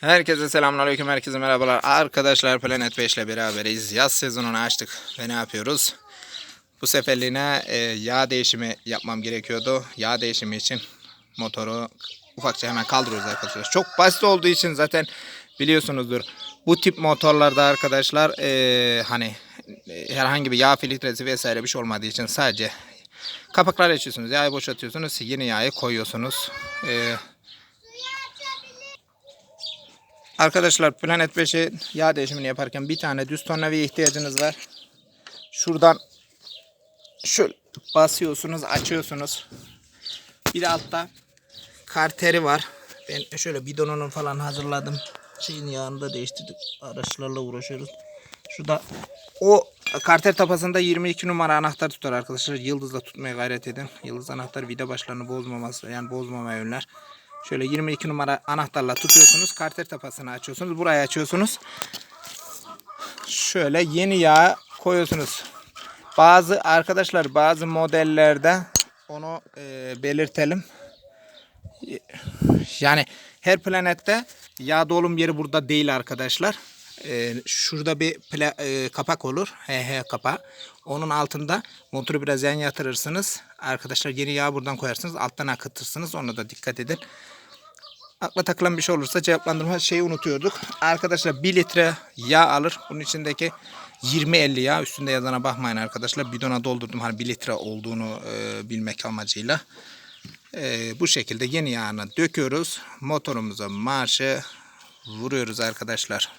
Herkese selamünaleyküm, herkese merhabalar. Arkadaşlar Planet 5 ile beraberiz. Yaz sezonunu açtık ve ne yapıyoruz? Bu seferliğine e, yağ değişimi yapmam gerekiyordu. Yağ değişimi için motoru ufakça hemen kaldırıyoruz arkadaşlar. Çok basit olduğu için zaten biliyorsunuzdur. Bu tip motorlarda arkadaşlar e, hani e, herhangi bir yağ filtresi vesaire bir şey olmadığı için sadece kapakları açıyorsunuz. Yağı boşaltıyorsunuz. Yeni yağı koyuyorsunuz. E, Arkadaşlar Planet 5'e yağ değişimini yaparken bir tane düz tornavya ihtiyacınız var. Şuradan şöyle basıyorsunuz, açıyorsunuz. Bir de altta karteri var. Ben şöyle bidonunu falan hazırladım. Şeyin yağını da değiştirdik. Araçlarla uğraşıyoruz. Şurada o karter tapasında 22 numara anahtar tutar arkadaşlar. Yıldızla tutmaya gayret edin. Yıldız anahtar vida başlarını bozmaması yani bozmamaya önler. Şöyle 22 numara anahtarla tutuyorsunuz. Karter tapasını açıyorsunuz. Burayı açıyorsunuz. Şöyle yeni yağ koyuyorsunuz. Bazı arkadaşlar bazı modellerde onu e, belirtelim. Yani her planette yağ dolum yeri burada değil arkadaşlar. Ee, şurada bir pla- e, kapak olur. HH kapağı. Onun altında motoru biraz yan yatırırsınız. Arkadaşlar yeni yağ buradan koyarsınız. Alttan akıtırsınız. Ona da dikkat edin. Akla takılan bir şey olursa cevaplandırma şeyi unutuyorduk. Arkadaşlar 1 litre yağ alır. Bunun içindeki 20-50 yağ üstünde yazana bakmayın arkadaşlar. Bidona doldurdum hani 1 litre olduğunu e, bilmek amacıyla. Ee, bu şekilde yeni yağını döküyoruz. Motorumuza marşı vuruyoruz arkadaşlar.